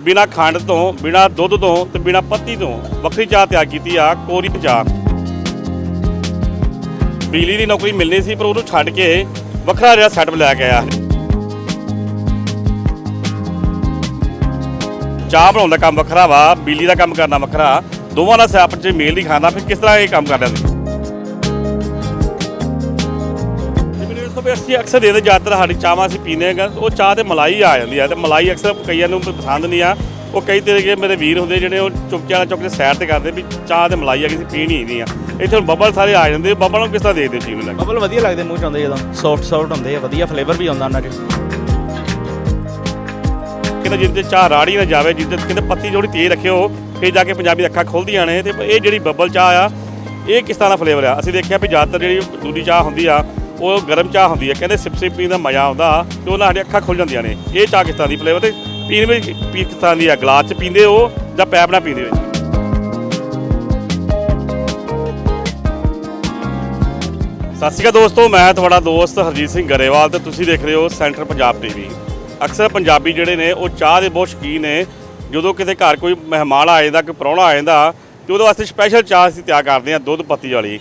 ਬਿਨਾ ਖੰਡ ਤੋਂ, ਬਿਨਾ ਦੁੱਧ ਤੋਂ ਤੇ ਬਿਨਾ ਪੱਤੀ ਤੋਂ ਵੱਖਰੀ ਚਾਹ ਤਿਆਰ ਕੀਤੀ ਆ ਕੋਰੀ ਚਾਹ ਬਿਜਲੀ ਦੀ ਨੌਕਰੀ ਮਿਲਣੀ ਸੀ, ਪਰ ਉਹਨੂੰ ਛੱਡ ਕੇ ਵੱਖਰਾ ਜਿਹਾ ਸੈਟਅਪ ਲੈ ਕੇ ਆਇਆ। ਚਾਹ ਬਣਾਉਣ ਦਾ ਕੰਮ ਵੱਖਰਾ ਵਾ, ਬਿਜਲੀ ਦਾ ਕੰਮ ਕਰਨਾ ਵੱਖਰਾ। ਦੋਵਾਂ ਦਾ ਸਿਆਪ ਚ ਮੇਲ ਨਹੀਂ ਖਾਂਦਾ, ਫਿਰ ਕਿਸ ਤਰ੍ਹਾਂ ਇਹ ਕੰਮ ਕਰਦਾ ਸੀ? ਤੇ ਤੋਂ ਵੀ ਅਸੀਂ ਅਕਸਰ ਦੇ ਦੇ ਜ਼ਿਆਦਾਤਰ ਸਾਡੀ ਚਾਹਾਂ ਅਸੀਂ ਪੀਂਦੇ ਹਾਂ। ਉਹ ਚਾਹ ਤੇ ਮਲਾਈ ਆ ਜਾਂਦੀ ਹੈ ਤੇ ਮਲਾਈ ਅਕਸਰ ਕਈਆਂ ਨੂੰ ਪਸੰਦ ਨਹੀਂ ਆ। ਉਹ ਕਈ ਤੇਰੇ ਕੇ ਮੇਰੇ ਵੀਰ ਹੁੰਦੇ ਜਿਹੜੇ ਉਹ ਚੁੱਪਚਾਪ ਚੁੱਕ ਕੇ ਸਾਈਡ ਤੇ ਕਰਦੇ ਵੀ ਚਾਹ ਤੇ ਮਲਾਈ ਆ ਕਿਸੇ ਪੀਣੀ ਨਹੀਂ ਆ। ਇੱਥੇ ਹੁਣ ਬੱਬਲ ਸਾਰੇ ਆ ਜਾਂਦੇ ਬੱਬਲ ਨੂੰ ਕਿਸ ਤਰ੍ਹਾਂ ਦੇਖਦੇ ਹੋ ਚੀਜ਼ ਨੂੰ ਲੈ ਕੇ? ਬਬਲ ਵਧੀਆ ਲੱਗਦੇ ਮੂੰਹ ਚ ਆਉਂਦੇ ਜਦੋਂ ਸੌਫਟ ਸੌਫਟ ਹੁੰਦੇ ਆ ਵਧੀਆ ਫਲੇਵਰ ਵੀ ਆਉਂਦਾ ਉਹਨਾਂ 'ਚ। ਕਿਤੇ ਜਿੱਦੇ ਚਾਹ ਰਾੜੀ ਨਾ ਜਾਵੇ ਜਿੱਦੇ ਕਿਤੇ ਪੱਤੀ ਥੋੜੀ ਤੇਜ਼ ਰੱਖਿਓ ਫਿਰ ਜਾ ਕੇ ਪੰਜਾਬੀ ਅੱਖਾਂ ਖੁੱਲਦੀਆਂ ਨੇ ਤੇ ਇਹ ਜਿਹੜੀ ਬੱਬਲ ਚਾਹ ਆ ਇਹ ਕਿਸ ਤਰ੍ਹਾਂ ਦਾ ਫਲੇਵਰ ਆ? ਅਸੀਂ ਦੇਖਿਆ ਵੀ ਜ਼ਿਆਦਾਤਰ ਜਿਹੜੀ ਦੂਜੀ ਚਾਹ ਹੁੰਦੀ ਆ ਉਹ ਗਰਮ ਚਾਹ ਹੁੰਦੀ ਹੈ, ਕਹਿੰਦੇ ਸਿਪ ਸਿਪ ਪੀਣ ਦਾ ਮਜ਼ਾ ਆਉਂਦਾ ਤੇ ਉਹਨਾਂ ਸਾਡੀਆਂ ਅੱਖਾਂ ਖੁੱਲ ਜਾਂਦੀਆਂ ਨੇ। ਇਹ ਚਾਹ ਕਿਸ ਤਰ੍ਹਾਂ ਦੀ ਫਲੇਵਰ ਤੇ? ਪੀਣ ਵਿੱਚ ਪੀ ਕਿਸ ਤਰ੍ਹਾਂ ਦੀ ਹੈ ਗਲਾਸ 'ਚ ਪੀਂਦੇ ਹੋ ਜਾਂ ਪੈਪ ਨਾਲ ਪੀਂਦੇ ਹੋ? ਸਤਿ ਸ਼੍ਰੀ ਅਕਾਲ ਦੋਸਤੋ, ਮੈਂ ਤੁਹਾਡਾ ਦੋਸਤ ਹਰਜੀਤ ਸਿੰਘ ਗਰੇਵਾਲ ਤੇ ਤੁਸੀਂ ਦੇਖ ਰਹੇ ਹੋ ਸੈਂਟਰ ਪੰਜਾਬ ਟੀਵੀ। ਅਕਸਰ ਪੰਜਾਬੀ ਜਿਹੜੇ ਨੇ, ਉਹ ਚਾਹ ਦੇ ਬਹੁਤ ਸ਼ੌਕੀਨ ਨੇ। ਜਦੋਂ ਕਿਤੇ ਘਰ ਕੋਈ ਮਹਿਮਾਨ ਆ ਜਾਂਦਾ, ਕੋਈ ਪ੍ਰਾਹੁਣਾ ਆ ਜਾਂਦਾ, ਤੇ ਉਹਦੇ ਵਾਸਤੇ ਸਪੈਸ਼ਲ ਚਾਹ ਅਸੀਂ ਤਿਆਰ ਕਰਦੇ ਹਾਂ, ਦੁੱਧ ਪੱਤੀ ਵਾਲੀ।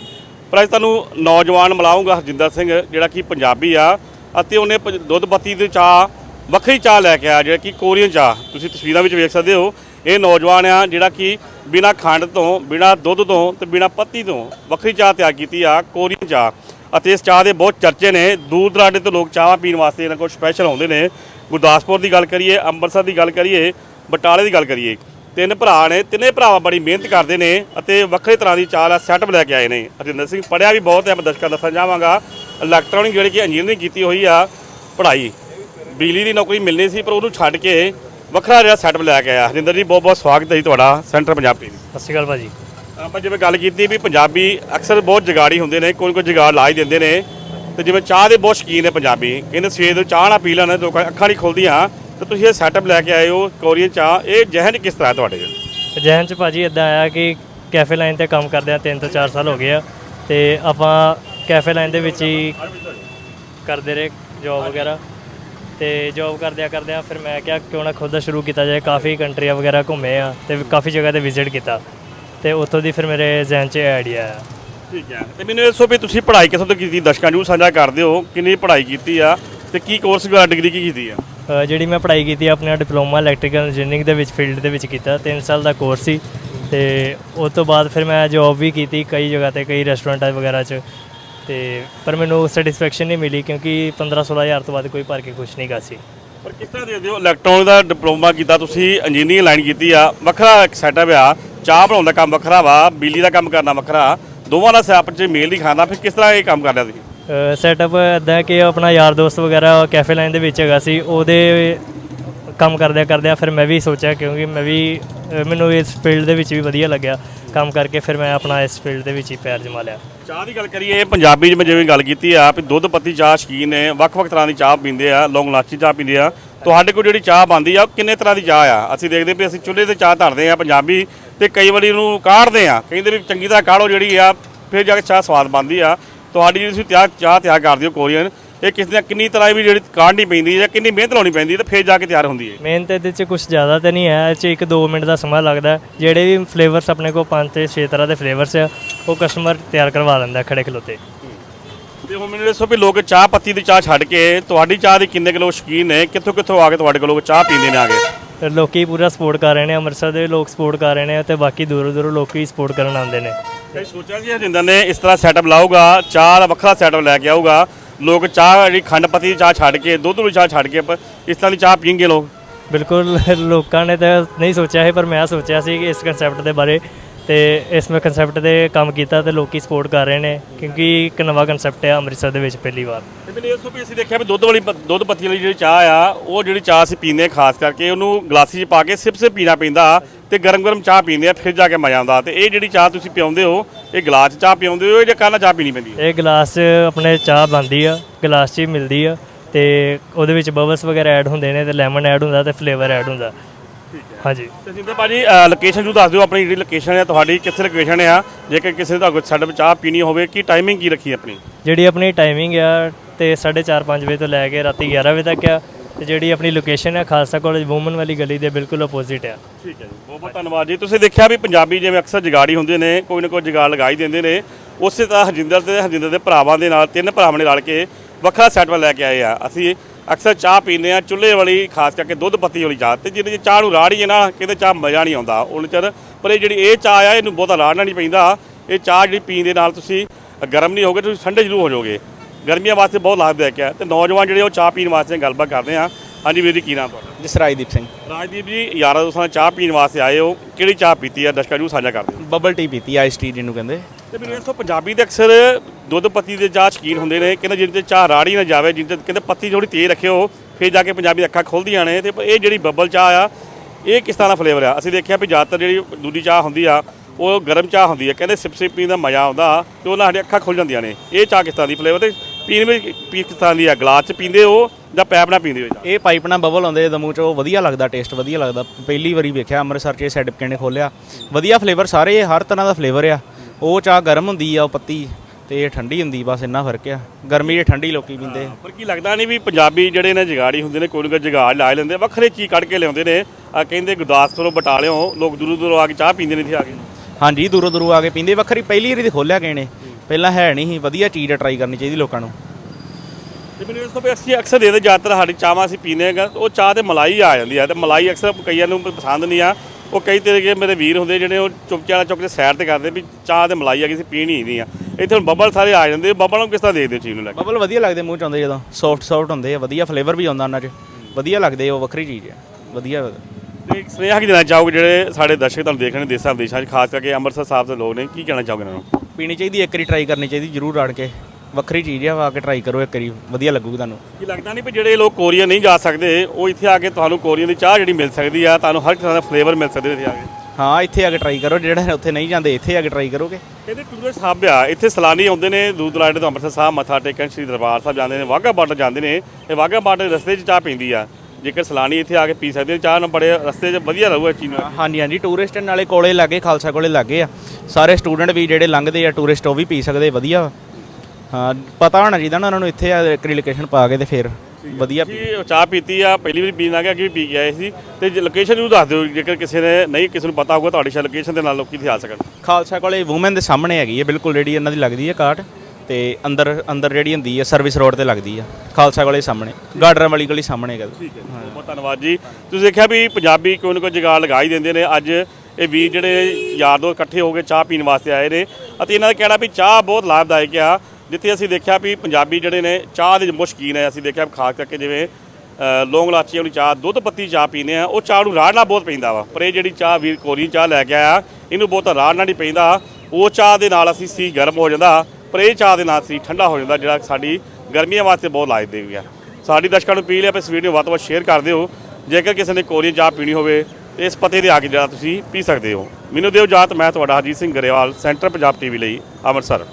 ਪਰ ਅੱਜ ਤੁਹਾਨੂੰ ਨੌਜਵਾਨ ਮਿਲਾਉਂਗਾ ਹਰਜਿੰਦਰ ਸਿੰਘ, ਜਿਹੜਾ ਕਿ ਪੰਜਾਬੀ ਆ, ਅਤੇ ਉਹਨੇ ਪੰਜ- ਦੁੱਧ ਪੱਤੀ ਦੀ ਚਾਹ, ਵੱਖਰੀ ਚਾਹ ਲੈ ਕੇ ਆਇਆ, ਜਿਹੜਾ ਕਿ ਕੋਰੀਅਨ ਚਾਹ। ਤੁਸੀਂ ਤਸਵੀਰਾਂ ਵਿੱਚ ਵੇਖ ਸਕਦੇ ਹੋ, ਇਹ ਨੌਜਵਾਨ ਆ, ਜਿਹੜਾ ਕਿ ਬਿਨਾ ਖੰਡ ਤੋਂ, ਬਿਨਾ ਦੁੱਧ ਤੋਂ ਤੇ ਬਿਨਾ ਪੱਤੀ ਤੋਂ ਵੱਖਰੀ ਚਾਹ ਤਿਆਰ ਕੀਤੀ ਆ, ਕੋਰੀਅਨ ਚਾਹ। ਅਤੇ ਇਸ ਚਾਹ ਦੇ ਬਹੁਤ ਚਰਚੇ ਨੇ, ਦੂਰ ਦਰਾਡੇ ਤੋਂ ਲੋਕ ਚਾਹ ਪੀਣ ਵਾਸਤੇ ਇਹਨਾਂ ਕੋਲ ਸਪੈਸ਼ਲ ਆਉਂਦੇ ਨੇ। ਗੁਰਦਾਸਪੁਰ ਦੀ ਗੱਲ ਕਰੀਏ, ਅੰਮ੍ਰਿਤਸਰ ਦੀ ਗੱਲ ਕਰੀਏ, ਬਟਾਲੇ ਦੀ ਗੱਲ ਕਰੀਏ। ਤਿੰਨ ਭਰਾ ਨੇ ਤਿੰਨੇ ਭਰਾਵਾਂ ਬੜੀ ਮਿਹਨਤ ਕਰਦੇ ਨੇ ਅਤੇ ਵੱਖਰੇ ਤਰ੍ਹਾਂ ਦੀ ਚਾਹ ਦਾ ਸੈਟਅਪ ਲੈ ਕੇ ਆਏ ਨੇ। ਹਰਜਿੰਦਰ ਸਿੰਘ ਪੜਿਆ ਵੀ ਬਹੁਤ ਹੈ ਮੈਂ ਦਰਸ਼ਕਾਂ ਦੱਸਣਾ ਚਾਹਾਂਗਾ ਇਲੈਕਟ੍ਰੋਨਿਕ ਜਿਹੜੀ ਕਿ ਇੰਜੀਨੀਅਰਿੰਗ ਕੀਤੀ ਹੋਈ ਆ ਪੜ੍ਹਾਈ। ਬਿਜਲੀ ਦੀ ਨੌਕਰੀ ਮਿਲਣੀ ਸੀ ਪਰ ਉਹਨੂੰ ਛੱਡ ਕੇ ਵੱਖਰਾ ਜਿਹਾ ਸੈਟਅਪ ਲੈ ਕੇ ਆਇਆ। ਹਰਜਿੰਦਰ ਜੀ ਬਹੁਤ ਬਹੁਤ ਸਵਾਗਤ ਹੈ ਜੀ ਤੁਹਾਡਾ ਸੈਂਟਰ ਪੰਜਾਬ ਟੀਵੀ। ਸਤਿ ਸ਼੍ਰੀ ਅਕਾਲ ਭਾਜੀ। ਆਪਾਂ ਜਿਵੇਂ ਗੱਲ ਕੀਤੀ ਵੀ ਪੰਜਾਬੀ ਅਕਸਰ ਬਹੁਤ ਜਗਾੜੀ ਹੁੰਦੇ ਨੇ ਕੋਈ ਕੋਈ ਜਗਾੜ ਲਾ ਹੀ ਦਿੰਦੇ ਨੇ। ਤੇ ਜਿਵੇਂ ਚਾਹ ਦੇ ਬਹੁਤ ਸ਼ੌਕੀਨ ਨੇ ਪੰਜਾਬੀ। ਕਹਿੰਦੇ ਸਵੇਰ ਨੂੰ ਚਾਹ ਨਾ ਪੀ ਲੈਣਾ ਲੋਕਾਂ ਅੱਖਾਂ ਨਹੀਂ ਖੁੱਲਦੀਆਂ। ਤੇ ਤੁਸੀਂ ਇਹ ਸੈਟਅਪ ਲੈ ਕੇ ਆਏ ਹੋ ਕੋਰੀਅਨ ਚਾਹ ਇਹ ਜਹਨ ਕਿਸ ਤਰ੍ਹਾਂ ਤੁਹਾਡੇ ਜਹਿਨ ਚ ਭਾਜੀ ਇਦਾਂ ਆਇਆ ਕਿ ਕੈਫੇ ਲਾਈਨ ਤੇ ਕੰਮ ਕਰਦੇ ਆ 3 ਤੋਂ 4 ਸਾਲ ਹੋ ਗਏ ਆ ਤੇ ਆਪਾਂ ਕੈਫੇ ਲਾਈਨ ਦੇ ਵਿੱਚ ਹੀ ਕਰਦੇ ਰਹੇ ਜੌਬ ਵਗੈਰਾ ਤੇ ਜੌਬ ਕਰਦਿਆਂ ਕਰਦਿਆਂ ਫਿਰ ਮੈਂ ਕਿਹਾ ਕਿਉਂ ਨਾ ਖੁਦ ਦਾ ਸ਼ੁਰੂ ਕੀਤਾ ਜਾਏ ਕਾਫੀ ਕੰਟਰੀਆਂ ਵਗੈਰਾ ਘੁੰਮੇ ਆ ਤੇ ਕਾਫੀ ਜਗ੍ਹਾ ਤੇ ਵਿਜ਼ਿਟ ਕੀਤਾ ਤੇ ਉੱਥੋਂ ਦੀ ਫਿਰ ਮੇਰੇ ਜ਼ਹਿਨ 'ਚ ਆਈਡੀਆ ਆਇਆ। ਠੀਕ ਹੈ ਤੇ ਮੈਨੂੰ ਇਹ ਦੱਸੋ ਵੀ ਤੁਸੀਂ ਪੜ੍ਹਾਈ ਕਿੱਥੋਂ ਤੱਕ ਕੀਤੀ ਦਰਸ਼ਕਾਂ ਨੂੰ ਸਾਂਝਾ ਕਰਦੇ ਹੋ ਕਿੰਨੀ ਪੜ੍ਹਾਈ ਕੀਤੀ ਆ ਤੇ ਕੀ ਕੋਰਸ ਡਿਗਰੀ ਕੀ ਕੀਤੀ ਆ? ਜਿਹੜੀ ਮੈਂ ਪੜ੍ਹਾਈ ਕੀਤੀ ਆਪਣਾ ਡਿਪਲੋਮਾ ਇਲੈਕਟ੍ਰੀਕਲ ਇੰਜੀਨੀਅਰਿੰਗ ਦੇ ਵਿੱਚ ਫੀਲਡ ਦੇ ਵਿੱਚ ਕੀਤਾ। 3 ਸਾਲ ਦਾ ਕੋਰਸ ਸੀ ਤੇ ਉਸ ਤੋਂ ਬਾਅਦ ਫਿਰ ਮੈਂ ਜੌਬ ਵੀ ਕੀਤੀ ਕਈ ਜਗ੍ਹਾ ਤੇ, ਕਈ ਰੈਸਟੋਰੈਂਟਾਂ ਵਗੈਰਾ 'ਚ। ਤੇ ਪਰ ਮੈਨੂੰ ਸੈਟੀਸਫੈਕਸ਼ਨ ਨਹੀਂ ਮਿਲੀ ਕਿਉਂਕਿ 15 16000 ਤੋਂ ਬਾਅਦ ਕੋਈ ਭਰ ਕੇ ਖੁਸ਼ ਨਹੀਂ ਗਾ ਸੀ। ਪਰ ਕਿਸ ਤਰ੍ਹਾਂ ਦੇਖਦੇ ਹੋ ਇਲੈਕਟ੍ਰੋਨਿਕ ਦਾ ਡਿਪਲੋਮਾ ਕੀਤਾ, ਤੁਸੀਂ ਇੰਜੀਨੀਅਰਿੰਗ ਲਾਈਨ ਕੀਤੀ ਆ, ਵੱਖਰਾ ਇੱਕ ਸੈਟਅਪ ਆ, ਚਾਹ ਬਣਾਉਣ ਦਾ ਕੰਮ ਵੱਖਰਾ ਵਾ, ਬਿਜਲੀ ਦਾ ਕੰਮ ਕਰਨਾ ਵੱਖਰਾ, ਦੋਵਾਂ ਦਾ ਸਿਆਪ ਚ ਮੇਲ ਨਹੀਂ ਖਾਂਦਾ, ਫਿਰ ਕਿਸ ਤਰ੍ਹਾਂ ਇਹ ਕੰਮ ਕਰ ਤੁਸੀਂ? ਸੈਟਅਪ ਇਦਾਂ ਕਿ ਆਪਣਾ ਯਾਰ ਦੋਸਤ ਵਗੈਰਾ ਕੈਫੇ ਲਾਈਨ ਦੇ ਵਿੱਚ ਹੈਗਾ ਸੀ, ਉਹਦੇ ਕੰਮ ਕਰਦਿਆਂ ਕਰਦਿਆਂ ਫਿਰ ਮੈਂ ਵੀ ਸੋਚਿਆ ਕਿਉਂਕਿ ਮੈਂ ਵੀ ਮੈਨੂੰ ਇਸ ਫੀਲਡ ਦੇ ਵਿੱਚ ਵੀ ਵਧੀਆ ਲੱਗਿਆ। ਕੰਮ ਕਰਕੇ ਫਿਰ ਮੈਂ ਆਪਣਾ ਇਸ ਫੀਲਡ ਦੇ ਵਿੱਚ ਹੀ ਪੈਰ ਜਮਾ ਲਿਆ। ਚਾਹ ਦੀ ਗੱਲ ਕਰੀਏ, ਪੰਜਾਬੀ ਜਿਵੇਂ ਜਿਵੇਂ ਗੱਲ ਕੀਤੀ ਆ ਵੀ ਦੁੱਧ ਪੱਤੀ ਚਾਹ ਸ਼ਕੀਨ ਨੇ, ਵੱਖ-ਵੱਖ ਤਰ੍ਹਾਂ ਦੀ ਚਾਹ ਪੀਂਦੇ ਆ ਲੌਂਗ ਲਾਚੀ ਚਾਹ ਪੀਂਦੇ ਆ। ਤੁਹਾਡੇ ਕੋਲ ਜਿਹੜੀ ਚਾਹ ਬਣਦੀ ਆ, ਉਹ ਕਿੰਨੇ ਤਰ੍ਹਾਂ ਦੀ ਚਾਹ ਆ? ਅਸੀਂ ਦੇਖਦੇ ਵੀ ਅਸੀਂ ਚੁੱਲ੍ਹੇ ਤੇ ਚਾਹ ਧਰਦੇ ਆ ਪੰਜਾਬੀ ਤੇ ਕਈ ਵਾਰੀ ਉਹਨੂੰ ਕਾੜਦੇ ਆ, ਕਹਿੰਦੇ ਵੀ ਚੰਗੀ ਤਰ੍ਹਾਂ ਕਾੜੋ ਜਿਹੜੀ ਆ, ਫਿਰ ਜਾ ਕੇ ਚਾਹ ਸਵਾਦ ਬਣਦੀ ਆ। ਤੁਹਾਡੀ ਜਿਹੜੀ ਤੁਸੀਂ ਤਿਆਰ ਚਾਹ ਤਿਆਰ ਕਰਦੇ ਹੋ ਕੋਰੀਅਨ ਇਹ ਕਿਸ ਦੀਆਂ ਕਿੰਨੀ ਤਰ੍ਹਾਂ ਵੀ ਜਿਹੜੀ ਕਾੜਨੀ ਪੈਂਦੀ ਜਾਂ ਕਿੰਨੀ ਮਿਹਨਤ ਲਾਉਣੀ ਪੈਂਦੀ ਤੇ ਫਿਰ ਜਾ ਕੇ ਤਿਆਰ ਹੁੰਦੀ ਹੈ? ਮਿਹਨਤ ਇਹਦੇ 'ਚ ਕੁਝ ਜ਼ਿਆਦਾ ਤਾਂ ਨਹੀਂ ਹੈ ਇਹ 'ਚ ਇੱਕ 2 ਮਿੰਟ ਦਾ ਸਮਾਂ ਲੱਗਦਾ। ਜਿਹੜੇ ਵੀ ਫਲੇਵਰਸ ਆਪਣੇ ਕੋਲ 5 ਤੇ 6 ਤਰ੍ਹਾਂ ਦੇ ਫਲੇਵਰਸ ਆ ਉਹ ਕਸਟਮਰ ਤਿਆਰ ਕਰਵਾ ਲੈਂਦਾ ਖੜੇ ਖਲੋਤੇ। ਤੇ ਹੁਣ ਮੈਨੂੰ ਦੱਸੋ ਵੀ ਲੋਕ ਚਾਹ ਪੱਤੀ ਦੀ ਚਾਹ ਛੱਡ ਕੇ ਤੁਹਾਡੀ ਚਾਹ ਦੇ ਕਿੰਨੇ ਕਿਲੋ ਸ਼ੌਕੀਨ ਨੇ? ਕਿੱਥੋਂ ਕਿੱਥੋਂ ਆ ਕੇ ਤੁਹਾਡੇ ਕੋਲ ਚਾਹ ਪੀਂਦੇ ਨੇ ਆ ਕੇ? ਲੋਕੀ ਪੂਰਾ ਸਪੋਰਟ ਕਰ ਰਹੇ ਨੇ ਅੰਮ੍ਰਿਤਸਰ ਦੇ ਲੋਕ ਸਪੋਰਟ ਕਰ ਰਹੇ ਨੇ ਤੇ ਬਾਕੀ ਦੂਰੋਂ ਦੂਰੋਂ ਲੋਕੀ ਸਪੋਰਟ ਕਰਨ ਆਉਂਦੇ ਨੇ। ਤੇ ਸੋਚਿਆ ਸੀ ਹਰਿੰਦਰ ਨੇ ਇਸ ਤਰ੍ਹਾਂ ਸੈਟਅਪ ਲਾਊਗਾ ਚਾਹ ਦਾ ਵੱਖਰਾ ਸੈਟਅਪ ਲੈ ਕੇ ਆਊਗਾ। ਲੋਕ ਚਾਹ ਜਿਹੜੀ ਖੰਡ ਪੱਤੀ ਦੀ ਚਾਹ ਛੱਡ ਕੇ, ਦੁੱਧ ਵਾਲੀ ਚਾਹ ਛੱਡ ਕੇ ਪ- ਇਸ ਤਰ੍ਹਾਂ ਦੀ ਚਾਹ ਪੀਣਗੇ ਲੋਕ। ਬਿਲਕੁਲ, ਲੋਕਾਂ ਨੇ ਤਾਂ ਨਹੀਂ ਸੋਚਿਆ ਸੀ ਪਰ ਮੈਂ ਸੋਚਿਆ ਸੀ ਕਿ ਇਸ ਕਨਸੈਪਟ ਦੇ ਬਾਰੇ ਤੇ ਇਸ ਮੈਂ ਕਨਸੈਪਟ ਤੇ ਕੰਮ ਕੀਤਾ ਤੇ ਲੋਕੀ ਸਪੋਰਟ ਕਰ ਰਹੇ ਨੇ ਕਿਉਂਕਿ ਇੱਕ ਨਵਾਂ ਕਨਸੈਪਟ ਹੈ ਅੰਮ੍ਰਿਤਸਰ ਦੇ ਵਿੱਚ ਪਹਿਲੀ ਵਾਰ। ਤੇ ਮੈਨੂੰ ਇਹ ਵੀ ਅਸੀਂ ਦੇਖਿਆ ਵੀ ਦੁੱਧ ਵਾਲੀ ਪ- ਦੁੱਧ ਪੱਤੀ ਵਾਲੀ ਜਿਹੜੀ ਚਾਹ ਆ ਉਹ ਜਿਹੜੀ ਚਾਹ ਅਸੀਂ ਪੀਂਦੇ ਹਾਂ ਖਾਸ ਕਰਕੇ ਉਹਨੂੰ ਗਲਾਸੀ 'ਚ ਪਾ ਕੇ ਸਿਪ ਸਿਪ ਪੀਣਾ ਪੈਂਦਾ ਤੇ ਗਰਮ ਗਰਮ ਚਾਹ ਪੀਂਦੇ ਆ ਫਿਰ ਜਾ ਕੇ ਮਜ਼ਾ ਆਉਂਦਾ। ਤੇ ਇਹ ਜਿਹੜੀ ਚਾਹ ਤੁਸੀਂ ਪਿਆਉਂਦੇ ਹੋ ਇਹ ਗਲਾਸ 'ਚ ਚਾਹ ਪਿਆਉਂਦੇ ਹੋ ਜਾਂ ਕਾਹਨਾਂ ਚਾਹ ਪੀਣੀ ਪੈਂਦੀ ਹੈ? ਇਹ ਗਲਾਸ 'ਚ ਆਪਣੇ ਚਾਹ ਬਣਦੀ ਆ ਗਲਾਸ 'ਚ ਹੀ ਮਿਲਦੀ ਆ ਤੇ ਉਹਦੇ ਵਿੱਚ ਬਬਲਸ ਵਗੈਰਾ ਐਡ ਹੁੰਦੇ ਨੇ ਤੇ ਲੈਮਨ ਐਡ ਹੁੰਦਾ ਤੇ ਫਲੇਵਰ ਐਡ ਹੁੰਦਾ। ਹਾਂਜੀ। ਤੇ ਜਿੰਦਰ ਭਾਜੀ ਲੋਕੇਸ਼ਨ ਨੂੰ ਦੱਸ ਦਿਓ ਆਪਣੀ ਜਿਹੜੀ ਲੋਕੇਸ਼ਨ ਹੈ ਤੁਹਾਡੀ ਕਿੱਥੇ ਲੋਕੇਸ਼ਨ ਆ। ਜੇਕਰ ਕਿਸੇ ਤੁਹਾਨੂੰ ਸਾਡੇ ਚਾਹ ਪੀਣੀ ਹੋਵੇ ਕੀ ਟਾਈਮਿੰਗ ਕੀ ਰੱਖੀ ਆਪਣੀ? ਜਿਹੜੀ ਆਪਣੀ ਟਾਈਮਿੰਗ ਆ ਤੇ 4:30 5 ਵਜੇ ਤੋਂ ਲੈ ਕੇ ਰਾਤੀ 11 ਵਜੇ ਤੱਕ ਆ। ਤੇ ਜਿਹੜੀ ਆਪਣੀ ਲੋਕੇਸ਼ਨ ਹੈ ਖਾਲਸਾ ਕਾਲਜ ਵੂਮਨ ਵਾਲੀ ਗਲੀ ਦੇ ਬਿਲਕੁਲ ਆਪੋਜ਼ਿਟ ਆ। ਠੀਕ ਹੈ ਜੀ ਬਹੁਤ ਬਹੁਤ ਧੰਨਵਾਦ ਜੀ। ਤੁਸੀਂ ਦੇਖਿਆ ਵੀ ਪੰਜਾਬੀ ਜਿਵੇਂ ਅਕਸਰ ਜਗਾੜੀ ਹੁੰਦੇ ਨੇ ਕੋਈ ਨਾ ਕੋਈ ਜਗਾੜ ਲਗਾਈ ਦਿੰਦੇ ਨੇ। ਉਸੇ ਤਰ੍ਹਾਂ ਹਰਜਿੰਦਰ ਤੇ ਹਰਜਿੰਦਰ ਦੇ ਭਰਾਵਾਂ ਦੇ ਨਾਲ ਤਿੰਨ ਭਰਾਵਾਂ ਨੇ ਰਲ ਕੇ ਵੱਖਰਾ ਸੈੱਟ ਲੈ ਕੇ ਆਏ ਆ। ਅਸੀਂ ਅਕਸਰ ਚਾਹ ਪੀਂਦੇ ਆ, ਚੁੱਲ੍ਹੇ ਵਾਲੀ ਖਾਸ ਕਰਕੇ ਦੁੱਧ ਪੱਤੀ ਵਾਲੀ ਚਾਹ, ਤੇ ਜਿਹਦੇ 'ਚ ਚਾਹ ਨੂੰ ਰਾੜ ਨਾ ਕਿਤੇ ਚਾਹ ਮਜ਼ਾ ਨਹੀਂ ਆਉਂਦਾ ਉਹਨਾਂ ਚਿਰ ਪਰ ਇਹ ਜਿਹੜੀ ਇਹ ਚਾਹ ਆ, ਇਹਨੂੰ ਬਹੁਤਾ ਰਾੜਨਾ ਨਹੀਂ ਪੈਂਦਾ। ਇਹ ਚਾਹ ਜਿਹੜੀ ਪੀਣ ਦੇ ਨਾਲ ਤੁਸੀਂ ਗਰਮ ਨਹੀਂ ਹੋਗੇ ਤੁਸੀਂ ਠੰਡੇ ਜ਼ਰੂਰ ਹੋ ਜਾਓਗੇ। ਗਰਮੀਆਂ ਵਾਸਤੇ ਬਹੁਤ ਲਾਭਦਾਇਕ ਹੈ ਤੇ ਨੌਜਵਾਨ ਜਿਹੜੇ ਉਹ ਚਾਹ ਪੀਣ ਵਾਸਤੇ ਗੱਲਬਾਤ ਕਰਦੇ ਆ। ਹਾਂਜੀ ਵੀਰ ਜੀ ਕੀ ਨਾਮ ਤੁਹਾਡਾ? ਜਸਰਾਜਦੀਪ ਸਿੰਘ। ਰਾਜਦੀਪ ਜੀ ਯਾਰਾਂ ਦੋਸਤਾਂ ਨਾਲ ਚਾਹ ਪੀਣ ਵਾਸਤੇ ਆਏ ਹੋ। ਕਿਹੜੀ ਚਾਹ ਪੀਤੀ ਆ? ਦਰਸ਼ਕਾਂ ਨੂੰ ਸਾਂਝਾ ਕਰਦੇ ਹੋ ਬਬਲ ਟੀ ਪੀਤੀ ਆਈਸ ਟੀ ਜਿਹਨੂੰ ਕਹਿੰਦੇ। ਤੇ ਮੈਨੂੰ ਦੱਸੋ ਪੰਜਾਬੀ ਦੇ ਅਕਸਰ ਦੁੱਧ ਪੱਤੀ ਦੇ ਚਾਹ ਸ਼ਕੀਨ ਹੁੰਦੇ ਨੇ ਕਹਿੰਦੇ ਜਿੰਦੇ ਚਾਹ ਰਾੜੀ ਨਾ ਜਾਵੇ ਜਿੰਦੇ ਕਹਿੰਦੇ ਪੱਤੀ ਥੋੜੀ ਤੇਜ਼ ਰੱਖਿਓ ਫਿਰ ਜਾ ਕੇ ਪੰਜਾਬੀ ਅੱਖਾਂ ਖੁੱਲਦੀਆਂ ਨੇ। ਤੇ ਇਹ ਜਿਹੜੀ ਬੱਬਲ ਚਾਹ ਆ ਇਹ ਕਿਸ ਤਰ੍ਹਾਂ ਦਾ ਫਲੇਵਰ ਆ? ਅਸੀਂ ਦੇਖਿਆ ਵੀ ਜ਼ਿਆਦਾਤਰ ਜਿਹੜੀ ਦੂਜੀ ਚਾਹ ਹੁੰਦੀ ਆ ਉਹ ਗਰਮ ਚਾਹ ਹੁੰਦੀ ਆ। ਕਹਿੰਦੇ ਸਿਪ ਸਿਪ ਪੀਣ ਦਾ ਮਜ਼ਾ ਆਉਂਦਾ ਤੇ ਉਹਨਾਂ ਸਾਡੀਆਂ ਅੱਖਾਂ ਖੁੱਲ ਜਾਂਦੀਆਂ ਨੇ। ਇਹ ਚਾਹ ਕਿਸ ਤਰ੍ਹਾਂ ਦੀ ਫਲੇਵਰ ਤੇ ਪੀਣ ਵਿੱਚ ਪੀ ਕਿਸ ਤਰ੍ਹਾਂ ਦੀ ਆ? ਗਲਾਸ 'ਚ ਪੀਂਦੇ ਹੋ ਜਾਂ ਪੈਪ ਨਾਲ ਪੀਂਦੇ ਹੋ ਚਾਹ ਇਹ ਪਾਈਪ ਨਾਲ ਬਬਲ ਆਉਂਦੇ ਇਹਦੇ ਮੂੰਹ ਚ ਉਹ ਵਧੀਆ ਲੱਗਦਾ ਟੇਸਟ ਵਧੀਆ ਲੱਗਦਾ। ਪਹਿਲੀ ਵਾਰੀ ਵੇਖਿਆ ਅੰਮ੍ਰਿਤਸਰ ਚ ਇਹ ਸਰਟੀਫਿਕੇਟ ਨੇ ਖੋਲਿਆ। ਵਧੀਆ ਫਲੇਵਰ ਸਾਰੇ ਹਰ ਤਰ੍ਹਾਂ ਦਾ ਫਲੇਵਰ ਆ। ਉਹ ਚਾਹ ਗਰਮ ਹੁੰਦੀ ਆ ਉਹ ਪੱਤੀ ਤੇ ਇਹ ਠੰਡੀ ਹੁੰਦੀ ਬਸ ਇੰਨਾ ਫ਼ਰਕ ਆ। ਗਰਮੀ 'ਚ ਠੰਡੀ ਲੋਕੀ ਪੀਂਦੇ ਆ। ਪਰ ਕੀ ਲੱਗਦਾ ਨਹੀਂ ਵੀ ਪੰਜਾਬੀ ਜਿਹੜੇ ਨੇ ਜਗਾੜੀ ਹੁੰਦੇ ਨੇ ਕੋਈ ਨਾ ਜਗਾੜ ਲਾ ਲੈਂਦੇ ਵੱਖਰੇ ਚੀਜ਼ ਕੱਢ ਕੇ ਲਿਆਉਂਦੇ ਨੇ। ਆ ਕਹਿੰਦੇ ਗੁਰਦਾਸਪੁਰੋਂ ਬਟਾਲਿਓਂ ਲੋਕ ਦੂਰੋਂ ਦੂਰੋਂ ਆ ਕੇ ਚਾਹ ਪੀਂਦੇ ਨੇ ਇੱਥੇ ਆ ਕੇ। ਹਾਂਜੀ ਦੂਰੋਂ ਦੂਰੋਂ ਆ ਕੇ ਪੀਂਦੇ। ਵੱਖਰੀ ਪਹਿਲੀ ਵਾਰੀ ਤੇ ਖੋਲਿਆ ਗਏ ਨੇ। ਪਹਿਲਾਂ ਹੈ ਨਹੀਂ ਸੀ ਵਧੀਆ ਚੀਜ਼ ਟਰਾਈ ਕਰਨੀ ਚਾਹੀਦੀ ਲੋਕਾਂ ਨੂੰ। ਤੇ ਮੈਨੂੰ ਇਸ ਤੋਂ ਵੀ ਅਸੀਂ ਅਕਸਰ ਦੇ ਦੇ ਜ਼ਿਆਦਾਤਰ ਸਾਡੀ ਚਾਹਾਂ ਅਸੀਂ ਪੀਂਦੇ ਹੈਗਾ ਉਹ ਚਾਹ ਤੇ ਮਲਾਈ ਆ ਜਾਂਦੀ ਆ ਤੇ ਮਲਾਈ ਅਕਸਰ ਕਈਆਂ ਨੂੰ ਪਸੰਦ ਨਹੀਂ ਆ। ਉਹ ਕਈ ਤਰੀਕੇ ਮੇਰੇ ਵੀਰ ਹੁੰਦੇ ਜਿਹੜੇ ਉਹ ਚੁੱਪ ਚਾਲਾ ਚੁੱਕ ਕੇ ਸਾਈਡ ਤੇ ਕਰਦੇ ਵੀ ਚਾਹ ਤੇ ਮਲਾਈ ਆ ਗਈ ਸੀ ਪੀਣੀ ਨਹੀਂ ਆ। ਇੱਥੇ ਹੁਣ ਬੱਬਲ ਸਾਰੇ ਆ ਜਾਂਦੇ ਬੱਬਲ ਨੂੰ ਕਿਸ ਤਰ੍ਹਾਂ ਦੇਖਦੇ ਹੋ ਚੀਜ਼ ਨੂੰ ਲੈ ਕੇ? ਬਬਲ ਵਧੀਆ ਲੱਗਦੇ ਮੂੰਹ ਚ ਆਉਂਦੇ ਜਦੋਂ ਸੌਫਟ ਸੌਫਟ ਹੁੰਦੇ ਆ ਵਧੀਆ ਫਲੇਵਰ ਵੀ ਆਉਂਦਾ ਉਹਨਾਂ 'ਚ। ਵਧੀਆ ਲੱਗਦੇ ਉਹ ਵੱਖਰੀ ਚੀਜ਼ ਆ ਵਧੀਆ। ਤੇ ਇੱਕ ਸੁਨੇਹਾ ਕੀ ਦੇਣਾ ਚਾਹੋਗੇ ਜਿਹੜੇ ਸਾਡੇ ਦਰਸ਼ਕ ਤੁਹਾਨੂੰ ਦੇਖ ਰਹੇ ਨੇ ਦੇਸਾਂ ਵਿਦੇਸ਼ਾਂ 'ਚ ਖਾਸ ਕਰਕੇ ਅੰਮ੍ਰਿਤਸਰ ਸਾਹਿਬ ਦੇ ਲੋਕ ਨੇ ਕੀ ਕਹਿਣਾ ਚਾਹੋਗੇ ਇਹਨਾਂ ਨੂੰ? ਪੀਣੀ ਚਾਹੀਦੀ ਇੱਕ ਵਾਰੀ ਟਰਾਈ ਕਰਨੀ ਚਾਹੀਦੀ ਜ਼ਰੂਰ ਆਣ ਕੇ। ਵੱਖਰੀ ਚੀਜ਼ ਆ ਆ ਕੇ ਟਰਾਈ ਕਰੋ ਇੱਕ ਵਾਰੀ ਵਧੀਆ ਲੱਗੂਗੀ ਤੁਹਾਨੂੰ। ਕੀ ਲੱਗਦਾ ਨਹੀਂ ਵੀ ਜਿਹੜੇ ਲੋਕ ਕੋਰੀਆ ਨਹੀਂ ਜਾ ਸਕਦੇ ਉਹ ਇੱਥੇ ਆ ਕੇ ਤੁਹਾਨੂੰ ਕੋਰੀਆ ਦੀ ਚਾਹ ਜਿਹੜੀ ਮਿਲ ਸਕਦੀ ਆ ਤੁਹਾਨੂੰ ਹਰ ਤਰ੍ਹਾਂ ਦਾ ਫਲੇਵਰ ਮਿਲ ਸਕਦੇ ਇੱਥੇ ਆ ਕੇ। ਹਾਂ ਇੱਥੇ ਆ ਕੇ ਟਰਾਈ ਕਰੋ ਜਿਹੜੇ ਉੱਥੇ ਨਹੀਂ ਜਾਂਦੇ ਇੱਥੇ ਆ ਕੇ ਟਰਾਈ ਕਰੋਗੇ। ਇਹਦੇ ਟੂਰਿਸਟ ਹੱਬ ਆ ਇੱਥੇ ਸੈਲਾਨੀ ਆਉਂਦੇ ਨੇ ਦੂਰ ਦਰਾਡੇ ਤੋਂ ਅੰਮ੍ਰਿਤਸਰ ਸਾਹਿਬ ਮੱਥਾ ਟੇਕਣ ਸ੍ਰੀ ਦਰਬਾਰ ਸਾਹਿਬ ਜਾਂਦੇ ਨੇ ਵਾਹਗਾ ਬਾਰਡਰ ਜਾਂਦੇ ਨੇ ਇਹ ਵਾਹਗਾ ਬਾਰਡਰ ਰਸਤੇ 'ਚ ਚਾਹ ਪੀਂਦੀ ਆ। ਜੇਕਰ ਸੈਲਾਨੀ ਇੱਥੇ ਆ ਕੇ ਪੀ ਸਕਦੇ ਨੇ ਚਾਹ ਨਾ ਬੜੇ ਰਸਤੇ 'ਚ ਵਧੀਆ ਰਹੂਗਾ ਚੀਜ਼ ਨੂੰ ਹਾਂਜੀ ਹਾਂਜੀ ਟੂਰਿਸਟ ਨਾਲੇ ਕੋਲੇ ਲੱਗੇ ਖਾਲਸਾ ਕੋਲੇ ਲੱਗੇ ਆ। ਸਾਰੇ ਸਟੂਡੈਂਟ ਵੀ ਜਿਹੜੇ ਲੰਘਦੇ ਆ ਟੂਰਿਸਟ ਉਹ ਵੀ ਪੀ ਸਕਦੇ ਵਧੀਆ। ਹਾਂ ਪਤਾ ਹੋਣਾ ਚਾਹੀਦਾ ਨਾ ਉਹਨਾਂ ਨੂੰ ਇੱਥੇ ਆ ਇੱਕ ਲੋਕੇਸ਼ਨ ਪਾ ਕੇ ਤੇ ਫਿਰ ਵਧੀਆ ਜੀ ਉਹ ਚਾਹ ਪੀਤੀ ਆ ਪਹਿਲੀ ਵਾਰੀ ਪੀਣ ਲੱਗਾ ਕਿ ਵੀ ਪੀ ਕੇ ਆਏ ਸੀ। ਤੇ ਲੋਕੇਸ਼ਨ ਨੂੰ ਦੱਸ ਦਿਓ ਜੇਕਰ ਕਿਸੇ ਨੇ ਨਹੀਂ ਕਿਸੇ ਨੂੰ ਪਤਾ ਹੋਊਗਾ ਤੁਹਾਡੀ ਸ਼ਾ ਲੋਕੇਸ਼ਨ ਦੇ ਨਾਲ ਲੋਕੀ ਇੱਥੇ ਆ ਸਕਣ। ਖਾਲਸਾ ਕੋਲੇ ਵੂਮਨ ਦੇ ਸਾਹਮਣੇ ਹੈਗੀ ਹੈ ਬਿਲਕੁਲ ਜਿਹੜੀ ਇਹਨਾਂ ਦੀ ਲੱਗਦੀ ਹੈ ਕਾਰਟ ਤੇ ਅੰਦਰ ਅੰਦਰ ਜਿਹੜੀ ਹੁੰਦੀ ਹੈ ਸਰਵਿਸ ਰੋਡ ਤੇ ਲੱਗਦੀ ਆ ਖਾਲਸਾ ਕੋਲੇ ਸਾਹਮਣੇ ਗਾਰਡਨ ਵਾਲੀ ਗਲੀ ਸਾਹਮਣੇ ਹੈਗਾ। ਠੀਕ ਹੈ ਬਹੁਤ ਬਹੁਤ ਧੰਨਵਾਦ ਜੀ। ਤੁਸੀਂ ਦੇਖਿਆ ਵੀ ਪੰਜਾਬੀ ਕੋਈ ਨਾ ਕੋਈ ਜਗਾੜ ਲਗਾ ਹੀ ਦਿੰਦੇ ਨੇ। ਅੱਜ ਇਹ ਵੀਰ ਜਿਹੜੇ ਯਾਰ ਦੋ ਇਕੱਠੇ ਹੋ ਕੇ ਚਾਹ ਪੀਣ ਵਾਸਤੇ ਆਏ ਨੇ। ਅਤੇ ਇਹਨਾਂ ਦਾ ਕਹਿਣਾ ਵੀ ਚਾਹ ਬਹੁਤ ਲਾਭਦਾਇਕ ਆ। ਜਿੱਥੇ ਅਸੀਂ ਦੇਖਿਆ ਵੀ ਪੰਜਾਬੀ ਜਿਹੜੇ ਨੇ ਚਾਹ ਦੇ ਮੁਸ਼ਕੀਨ ਹੈ ਅਸੀਂ ਦੇਖਿਆ ਖਾਸ ਕਰਕੇ ਜਿਵੇਂ ਲੌਂਗ ਲਾਚੀ ਵਾਲੀ ਚਾਹ, ਦੁੱਧ ਪੱਤੀ ਚਾਹ ਪੀਂਦੇ ਆ, ਉਹ ਚਾਹ ਨੂੰ ਰਾੜਨਾ ਬਹੁਤ ਪੈਂਦਾ ਵਾ। ਪਰ ਇਹ ਜਿਹੜੀ ਚਾਹ ਵੀਰ ਕੋਰੀ ਚਾਹ ਲੈ ਕੇ ਆਇਆ, ਇਹਨੂੰ ਬਹੁਤ ਰਾੜਨਾ ਨਹੀਂ ਪੈਂਦਾ। ਉਹ ਚਾਹ ਦੇ ਨਾਲ ਅਸੀਂ ਸੀ ਗਰਮ ਹੋ ਜਾਂਦਾ, ਪਰ ਇਹ ਚਾਹ ਦੇ ਨਾਲ ਸੀ ਠੰਡਾ ਹੋ ਜਾਂਦਾ, ਜਿਹੜਾ ਸਾਡੀ ਗਰਮੀਆਂ ਵਾਸਤੇ ਬਹੁਤ ਲਾਭਦਾਇਕ ਆ। ਸਾਡੀ ਦਰਸ਼ਕਾਂ ਨੂੰ ਪੀ ਲਿਆ ਵੀ ਇਸ ਵੀਡੀਓ ਵੱਧ ਤੋਂ ਵੱਧ ਸ਼ੇਅਰ ਕਰ ਦਿਓ। ਜੇਕਰ ਕਿਸੇ ਨੇ ਕੋਰੀਅਨ ਚਾਹ ਪੀਣੀ ਹੋਵੇ, ਤੇ ਇਸ ਪਤੇ ਦੇ ਆ ਕੇ ਜਿਹੜਾ ਤੁਸੀਂ ਪੀ ਸਕਦੇ ਹੋ। ਮੈਨੂੰ ਦਿਓ ਜਾਤ ਮੈਂ ਤੁਹਾਡਾ ਹਰਜੀਤ ਸਿੰਘ ਗਰੇਵਾਲ, ਸੈਂਟਰ ਪੰਜਾਬ ਟੀਵੀ ਲਈ, ਅੰਮ੍ਰਿਤਸਰ।